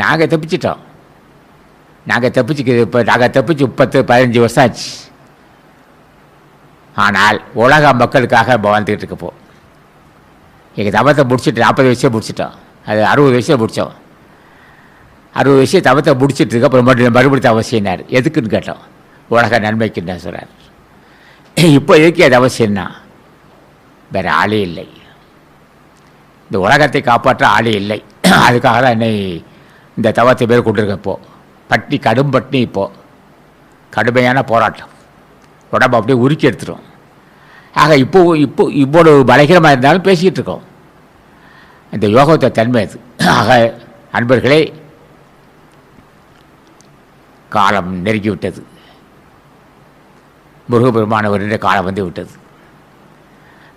நாங்கள் தப்பிச்சிட்டோம். நாங்கள் தப்பிச்சுக்கு இப்போ நாங்கள் தப்பிச்சு முப்பத்து பதினஞ்சு வருஷம் ஆச்சு. ஆனால் உலக மக்களுக்காக இப்போ வாழ்ந்துக்கிட்டு இருக்கப்போ. எங்கள் தபத்தை முடிச்சுட்டு நாற்பது வயசே முடிச்சிட்டோம். அது அறுபது வயசில் முடித்தோம் அறுபது வயசு தபத்தை முடிச்சுட்டு இருக்க அப்புறம் மறுபடியும் மறுபடியும் அவசியம்னார் எதுக்குன்னு கேட்டோம். உலக நன்மைக்குன்னு சொல்கிறார் இப்போ எதுக்கு அது அவசியம்னா வேறு ஆளே இல்லை. இந்த உலகத்தை காப்பாற்ற ஆளே இல்லை. அதுக்காக தான் என்னை இந்த தவத்தை பேர் கொண்டிருக்க இப்போ. பட்னி கடும் பட்னி இப்போது கடுமையான போராட்டம். உடம்பு அப்படியே உருக்கி எடுத்துரும். ஆக இப்போ இப்போ இவ்வளவு பலகீனமாக இருந்தாலும் பேசிக்கிட்டு இருக்கோம். இந்த யோகத்தை தன்மை அது. ஆக அன்பர்களே காலம் நெருங்கி விட்டது. என்ற காலம் வந்து விட்டது.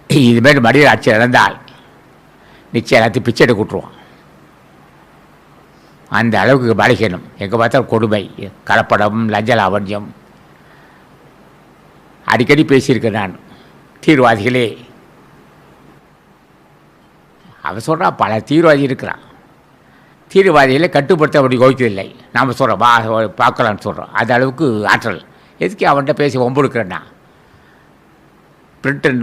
இதுமாரி மனிதர் ஆட்சி நடந்தால் நிச்சயம் எல்லாத்தையும் பிச்சை எடுக்க விட்ருவான் அந்த அளவுக்கு பலகீனம். எங்கே பார்த்தாலும் கொடுமை கலப்படம் லஞ்ச லாவண்யம். அடிக்கடி பேசியிருக்கேன் நான் தீவிரவாதிகளே அவன் சொல்கிறான் பல தீவிரவாதி இருக்கிறான். தீவிரவாதிகளை கட்டுப்படுத்த அப்படி கோவிக்கவில்லை. நாம் சொல்கிறோம் வா பார்க்கலான்னு சொல்கிறோம் அந்த அளவுக்கு ஆற்றல். எதுக்கு அவன்கிட்ட பேசி ஒம்புடுக்கிறேன்னா பிரிட்டன்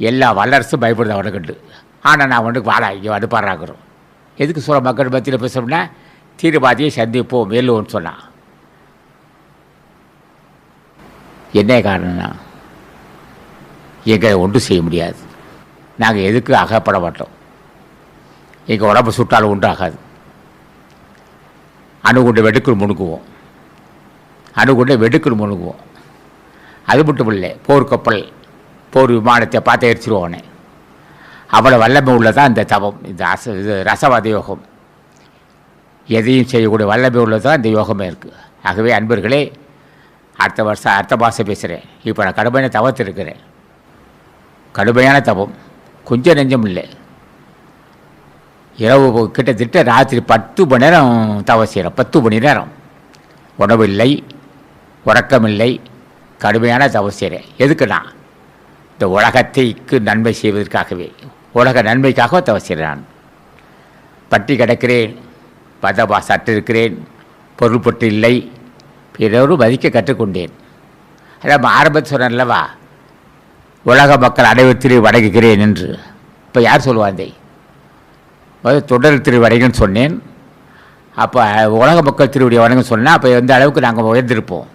எல்லா வல்லரசும் பயப்படுது அவனுக்கு. ஆனால் நான் அவனுக்கு வாடா இங்கே அடுப்பாடுறாங்கிறோம் எதுக்கு சொல்ல மக்கள் மத்தியில் பேசுகிறோம்னா தீவிரவாதியை சந்திப்போம் மேலுவோன்னு சொன்னான் என்ன காரணம்னா எங்களை ஒன்றும் செய்ய முடியாது. நாங்கள் எதுக்கு அகப்பட மாட்டோம். எங்கள் உடம்பு சுட்டாலும் உண்டாகாது அணுகுண்டை வெடுக்குள் முணுக்குவோம் அணுகுண்டை வெடுக்குள் முணுகுவோம். அது மட்டும் இல்லை போர்க்கப்பல் போர் விமானத்தை பார்த்து எரிச்சிருவோனே அவ்வளோ வல்லமை உள்ளதான் இந்த தவம் இந்த அச இது ரசவாத யோகம். எதையும் செய்யக்கூடிய வல்லமை உள்ளதான் இந்த யோகமே இருக்குது ஆகவே அன்பர்களே அடுத்த வருஷம் அடுத்த மாதம் பேசுகிறேன் இப்போ நான் கடுமையான தவத்தில் இருக்கிறேன். கடுமையான தவம். கொஞ்சம் நெஞ்சம் இல்லை. இரவு கிட்டத்தட்ட ராத்திரி பத்து மணி நேரம் தவம் செய்கிறேன் பத்து மணி நேரம். உணவு இல்லை உறக்கமில்லை கடுமையான தவம் செய்கிறேன் எதுக்குண்ணா இந்த உலகத்தைக்கு நன்மை செய்வதற்காகவே. உலக நன்மைக்காக தவசிறான். பட்டி கிடக்கிறேன் பதபா சற்று இருக்கிறேன் பொருள்பட்டு இல்லை பிறரும் மதிக்க கற்றுக்கொண்டேன். அதான் ஆரம்பத்தில் சொன்னேன்லவா உலக மக்கள் அனைவத்திலே வணங்குகிறேன் என்று. இப்போ யார் சொல்லுவாந்தே முதல் தொடர் திருவடைகள்னு சொன்னேன். அப்போ உலக மக்கள் திருவடியை வணங்க சொன்னால் அப்போ எந்த அளவுக்கு நாங்கள் உயர்ந்திருப்போம்?